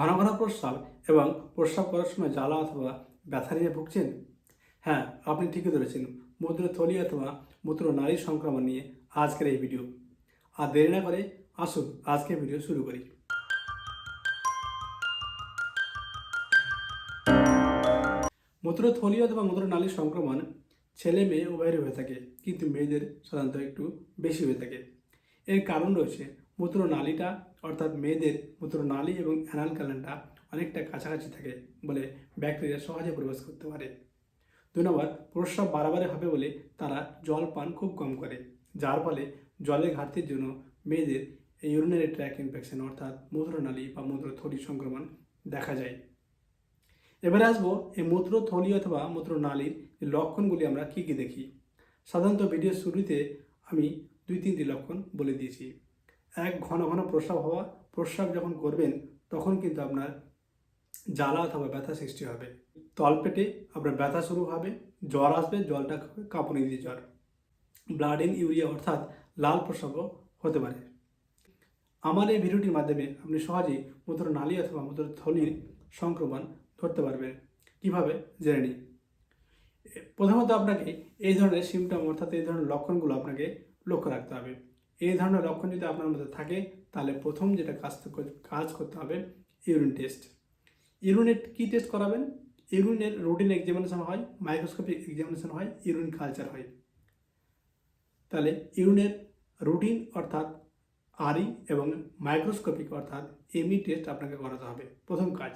ঘন ঘন প্রস্রাব এবং প্রস্রাব করার সময় জ্বালা অথবা ব্যথা নিয়ে ভুগছেন? হ্যাঁ আপনি ঠিকই ধরেছেন। মূত্রথলি অথবা মূত্র নারী সংক্রমণ নিয়ে আজকের এই ভিডিও। আর দেরি না করে আসুন, আজকের ভিডিও শুরু করি। মূত্রথলি অথবা মূত্রনালীর সংক্রমণ ছেলে মেয়ে উভয়েরই হয়ে থাকে, কিন্তু মেয়েদের সাধারণত একটু বেশি হয়ে থাকে। এর কারণ রয়েছে মূত্রনালীটা অর্থাৎ মেয়েদের মূত্রনালী এবং অ্যানাল ক্যালেন্ডা অনেকটা কাছাকাছি থাকে বলে ব্যাকটেরিয়া সহজে প্রবেশ করতে পারে। দুই নম্বর, প্রস্রাব বারবারে হবে বলে তারা জল পান খুব কম করে, যার ফলে জলের ঘাটতির জন্য মেয়েদের ইউরিনারি ট্র্যাক ইনফেকশন অর্থাৎ মূত্রনালী বা মূত্রথলি সংক্রমণ দেখা যায়। এবারে আসব এই মূত্রথলি অথবা মূত্রনালীর লক্ষণগুলি আমরা কী কী দেখি। সাধারণত ভিডিওর শুরুতে আমি দুই তিনটি লক্ষণ বলে দিয়েছি। এক ঘন ঘন প্রস্রাব হওয়া, প্রস্রাব যখন করবেন, তখন কিন্তু আপনার জ্বালা অথবা ব্যথা সৃষ্টি হবে। তলপেটে আপনার ব্যথা শুরু হবে, জ্বর আসবে, জলটা কাঁপুনি দিয়ে জ্বর। ব্লাড ইন ইউরিয়া অর্থাৎ লাল প্রস্রাবও হতে পারে। আমার এই ভিডিওটির মাধ্যমে আপনি সহজেই মূত্র নালী অথবা মূত্র থলির সংক্রমণ ধরতে পারবেন। কীভাবে? জেনে নিই। প্রথমত আপনাকে এই ধরনের সিমটম অর্থাৎ এই ধরনের লক্ষণগুলো আপনাকে লক্ষ্য রাখতে হবে। এই ধরনের লক্ষণ যদি আপনার মধ্যে থাকে, তাহলে প্রথম যেটা কাজ কাজ করতে হবে, ইউরিন টেস্ট। ইউরিনের কী টেস্ট করাবেন? ইউরিনের রুটিন এক্সামিনেশন হয় মাইক্রোস্কোপিক এক্সামিনেশন হয়, ইউরিন কালচার হয়। তাহলে ইউরিনের রুটিন অর্থাৎ আরই এবং মাইক্রোস্কোপিক অর্থাৎ এমই টেস্ট আপনাকে করাতে হবে, প্রথম কাজ।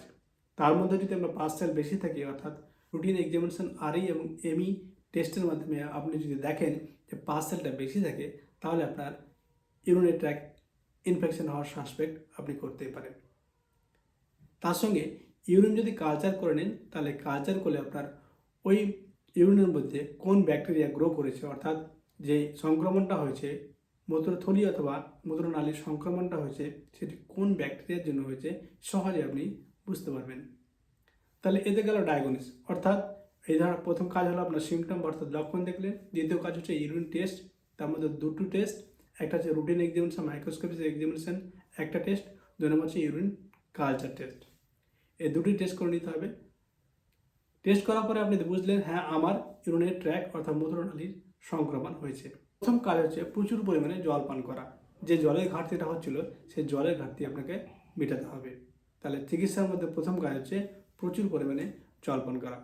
তার মধ্যে যদি আমরা পাঁচ সেল বেশি থাকি, অর্থাৎ রুটিন এক্সামিনেশন আরই এবং এমই টেস্টের মাধ্যমে আপনি যদি দেখেন যে পাঁচ সেলটা বেশি থাকে, তাহলে আপনার ইউরিনের ট্র্যাক ইনফেকশন হওয়ার সাসপেক্ট আপনি করতেই পারেন। তার সঙ্গে ইউরিন যদি কালচার করে নেন, তাহলে কালচার করলে আপনার ওই ইউরিনের মধ্যে কোন ব্যাকটেরিয়া গ্রো করেছে, অর্থাৎ যে সংক্রমণটা হয়েছে মূত্রথলি অথবা মূত্রনালীর সংক্রমণটা হয়েছে, সেটি কোন ব্যাকটেরিয়ার জন্য হয়েছে, সহজে আপনি বুঝতে পারবেন। তাহলে এতে গেল ডায়াগনিস অর্থাৎ এই ধরনের প্রথম কাজ হলো আপনার সিমটম অর্থাৎ লক্ষণ দেখলেন, দ্বিতীয় কাজ হচ্ছে ইউরিন টেস্ট তার মধ্যে দুটো টেস্ট একটা হচ্ছে রুটিন এক্সামিনেশন মাইক্রোস্কোপিক এক্সামিনেশন একটা টেস্ট দুই নম্বর হচ্ছে ইউরিন কালচার টেস্ট এই দুটি টেস্ট করে নিতে হবে। টেস্ট করার পরে আপনি বুঝলেন হ্যাঁ আমার ইউরিনের ট্র্যাক অর্থাৎ মূত্রনালীর সংক্রমণ হয়েছে। প্রথম কাজ হচ্ছে প্রচুর পরিমাণে জল পান করা। যে জলের ঘাটতিটা হচ্ছিল সেই জলের ঘাটতি আপনাকে মেটাতে হবে। তাহলে চিকিৎসার মধ্যে প্রথম কাজ হচ্ছে প্রচুর পরিমাণে জল পান করা।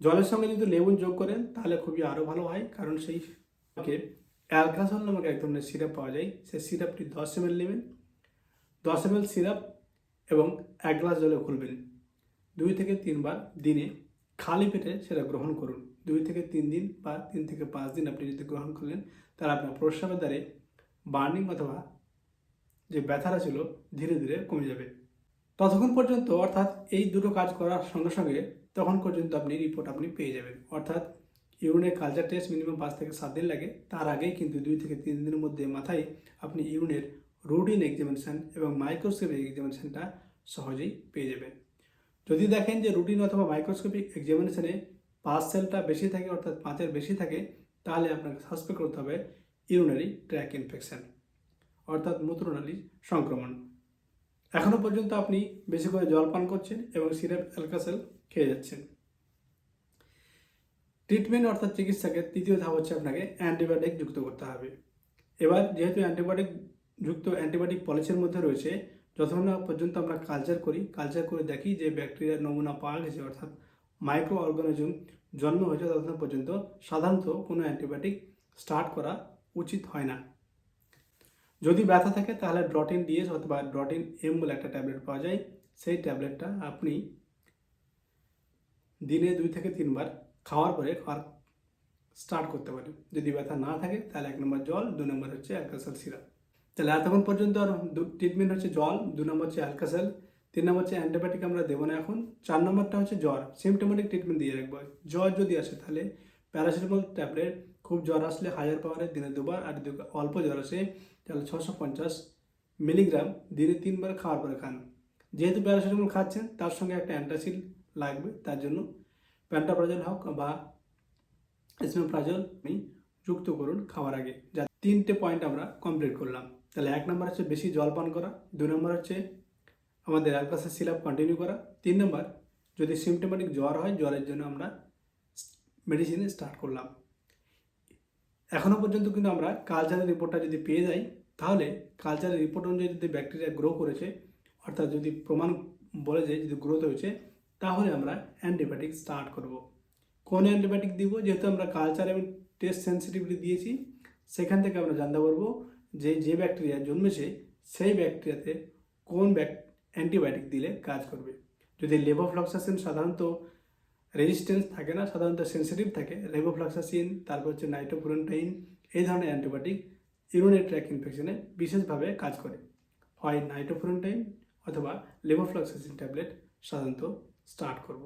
জলের সঙ্গে যদি লেবুন যোগ করেন, তাহলে খুবই আরও ভালো হয়, কারণ সেই অ্যালকাসল নামক এক ধরনের সিরাপ পাওয়া যায়। সেই সিরাপটি দশ এম নেবেন। দশ এম সিরাপ এবং এক গ্লাস জলে খুলবেন। দুই থেকে তিনবার দিনে খালি পেটে সেটা গ্রহণ করুন। দুই থেকে তিন দিন বা তিন থেকে পাঁচ দিন আপনি যদি গ্রহণ করলেন, তাহলে আপনার প্রস্রাবের দ্বারে বার্নিং অথবা যে ব্যথাটা ছিল ধীরে ধীরে কমে যাবে। ততক্ষণ পর্যন্ত অর্থাৎ এই দুটো কাজ করার সঙ্গে সঙ্গে তখন পর্যন্ত আপনি রিপোর্ট আপনি পেয়ে যাবেন। অর্থাৎ ইউরিনের কালচার টেস্ট মিনিমাম পাঁচ থেকে সাত দিন লাগে। তার আগেই কিন্তু দুই থেকে তিন দিনের মধ্যে মাথায় আপনি ইউরিনের রুটিন এক্সামিনেশান এবং মাইক্রোস্কোপিক এক্সামিনেশানটা সহজেই পেয়ে যাবেন। যদি দেখেন যে রুটিন অথবা মাইক্রোস্কোপিক এক্সামিনেশানে পাঁচ সেলটা বেশি থাকে অর্থাৎ পাঁচের বেশি থাকে, তাহলে আপনাকে সাসপেক্ট করতে হবে ইউরিনারি ট্র্যাক ইনফেকশান অর্থাৎ মূত্রনালীর সংক্রমণ। এখনও পর্যন্ত আপনি বেশি করে জল পান করছেন এবং সিরাপ অ্যালকাসেল খেয়ে যাচ্ছেন। ট্রিটমেন্ট অর্থাৎ চিকিৎসাকে তৃতীয় ধাপ হচ্ছে আপনাকে অ্যান্টিবায়োটিক যুক্ত করতে হবে। এবার যেহেতু অ্যান্টিবায়োটিক যুক্ত অ্যান্টিবায়োটিক পলিসির মধ্যে রয়েছে, যতক্ষণ না পর্যন্ত আমরা কালচার করি কালচার করে দেখি যে ব্যাকটেরিয়ার নমুনা পাওয়া গেছে, অর্থাৎ মাইক্রো অর্গানিজম জন্ম হয়েছে ততক্ষণ পর্যন্ত, সাধারণত কোনো অ্যান্টিবায়োটিক স্টার্ট করা উচিত হয় না। যদি ব্যথা থাকে তাহলে ড্রটিন ডিএস অথবা ড্রটিন এম বলে একটা ট্যাবলেট পাওয়া যায়। সেই ট্যাবলেটটা আপনি দিনে দুই থেকে তিনবার খাওয়ার পরে খাওয়ার স্টার্ট করতে পারেন যদি ব্যথা না থাকে, তাহলে এক নম্বর জল, দু নম্বর হচ্ছে অ্যালকাসেল সিরাপ তাহলে এতক্ষণ পর্যন্ত আর ট্রিটমেন্ট হচ্ছে জল, দু নম্বর হচ্ছে অ্যালকাসেল তিন নম্বর হচ্ছে অ্যান্টিবায়োটিক আমরা দেবো না এখন, চার নম্বরটা হচ্ছে জ্বর সিমটোমেটিক ট্রিটমেন্ট দিয়ে রাখব। জ্বর যদি আসে, তাহলে প্যারাসিটামল ট্যাবলেট খুব জ্বর আসলে হাজার পাওয়ারে দিনে দুবার, আর অল্প জ্বর আসে, তাহলে ছশো পঞ্চাশ মিলিগ্রাম দিনে তিনবার খাওয়ার পরে খান। যেহেতু প্যারাসিটামল খাচ্ছেন, তার সঙ্গে একটা অ্যান্টাসিড লাগবে, তার জন্য প্যান্টাপ্রাজল হোক বা এসমেপ্রাজল আপনি যুক্ত করুন খাওয়ার আগে। যা তিনটে পয়েন্ট আমরা কমপ্লিট করলাম। তাহলে এক নম্বর হচ্ছে বেশি জল পান করা, দুই নম্বর হচ্ছে আমাদের অ্যালকাসের সিরাপ কন্টিনিউ করা, তিন নম্বর যদি সিমটোমেটিক জ্বর হয়, জ্বরের জন্য আমরা মেডিসিন স্টার্ট করলাম। এখনও পর্যন্ত কিন্তু আমরা কালচারের রিপোর্টটা যদি পেয়ে যাই, তাহলে কালচারের রিপোর্ট অনুযায়ী যদি ব্যাকটেরিয়া গ্রো করেছে, অর্থাৎ যদি প্রমাণ বলে যে যদি গ্রোথ হয়েছে তাহলে আমরা অ্যান্টিবায়োটিক স্টার্ট করব। কোন অ্যান্টিবায়োটিক দিব? যেহেতু আমরা কালচার এবং টেস্ট সেন্সিটিভিটি দিয়েছি, সেখান থেকে আমরা জানতে পারব যে যে ব্যাকটেরিয়া জন্মেছে, সেই ব্যাকটেরিয়াতে কোন অ্যান্টিবায়োটিক দিলে কাজ করবে। যদি লেবোফ্লক্সাসিন সাধারণত রেজিস্ট্যান্স থাকে না, সাধারণত সেন্সিটিভ থাকে লেবোফ্লক্সাসিন তারপর হচ্ছে নাইট্রোফুরেন্টাইন এই ধরনের অ্যান্টিবায়োটিক ইউরিনারি ট্র্যাক ইনফেকশনে বিশেষভাবে কাজ করে। হয় নাইট্রোফুরেন্টাইন অথবা লেবোফ্লক্সাসিন ট্যাবলেট সাধারণত স্টার্ট করব।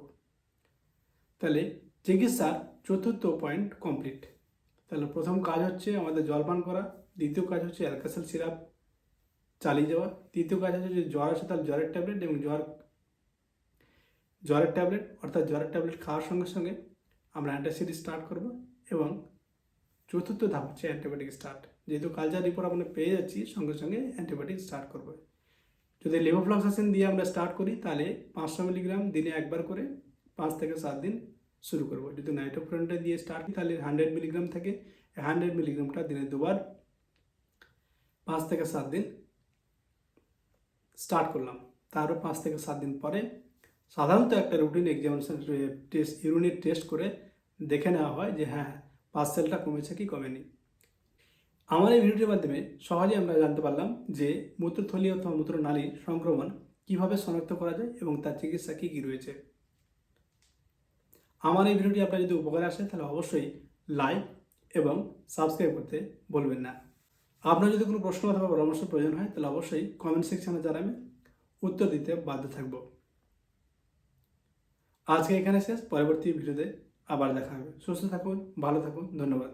তাহলে চিকিৎসার চতুর্থ পয়েন্ট কমপ্লিট তাহলে প্রথম কাজ হচ্ছে আমাদের জলপান করা, দ্বিতীয় কাজ হচ্ছে অ্যালকাসেল সিরাপ চালিয়ে যাওয়া, তৃতীয় কাজ হচ্ছে যদি জ্বর আছে তাহলে জ্বরের ট্যাবলেট এবং জ্বর, জ্বরের ট্যাবলেট অর্থাৎ জ্বরের ট্যাবলেট খাওয়ার সঙ্গে সঙ্গে আমরা অ্যান্টাসিড স্টার্ট করব এবং চতুর্থ ধাপ হচ্ছে অ্যান্টিবায়োটিক স্টার্ট যেহেতু কালচার রিপোর্ট আমরা পেয়ে যাচ্ছি, সঙ্গে সঙ্গে অ্যান্টিবায়োটিক স্টার্ট করব। যদি লেভোফ্লক্সাসিন দিয়ে আমরা স্টার্ট করি, তাহলে পাঁচশো মিলিগ্রাম দিনে একবার করে পাঁচ থেকে সাত দিন শুরু করব। যদি নাইট্রোফ্রন্টে দিয়ে স্টার্ট করি, তাহলে হান্ড্রেড মিলিগ্রাম থেকে। হান্ড্রেড মিলিগ্রামটা দিনে দুবার পাঁচ থেকে সাত দিন স্টার্ট করলাম। তারও পাঁচ থেকে সাত দিন পরে সাধারণত একটা routine examination test unit test করে দেখে নেওয়া হয় যে হ্যাঁ পার্সেলটা কমেছে কি কমেনি। আমার এই ভিডিওটির মাধ্যমে সহজে আমরা জানতে পারলাম যে মূত্রথলি অথবা মূত্রনালীর সংক্রমণ কীভাবে শনাক্ত করা যায় এবং তার চিকিৎসা কী কী রয়েছে। আমার এই ভিডিওটি আপনার যদি উপকারে আসে, তাহলে অবশ্যই লাইক এবং সাবস্ক্রাইব করতে বলবেন না। আপনার যদি কোনো প্রশ্ন অথবা পরামর্শ প্রয়োজন হয়, তাহলে অবশ্যই কমেন্ট সেকশনে জানাবেন। উত্তর দিতে বাধ্য থাকব। আজকে এখানে শেষ, পরবর্তী ভিডিওতে আবার দেখা হবে। সুস্থ থাকুন, ভালো থাকুন, ধন্যবাদ।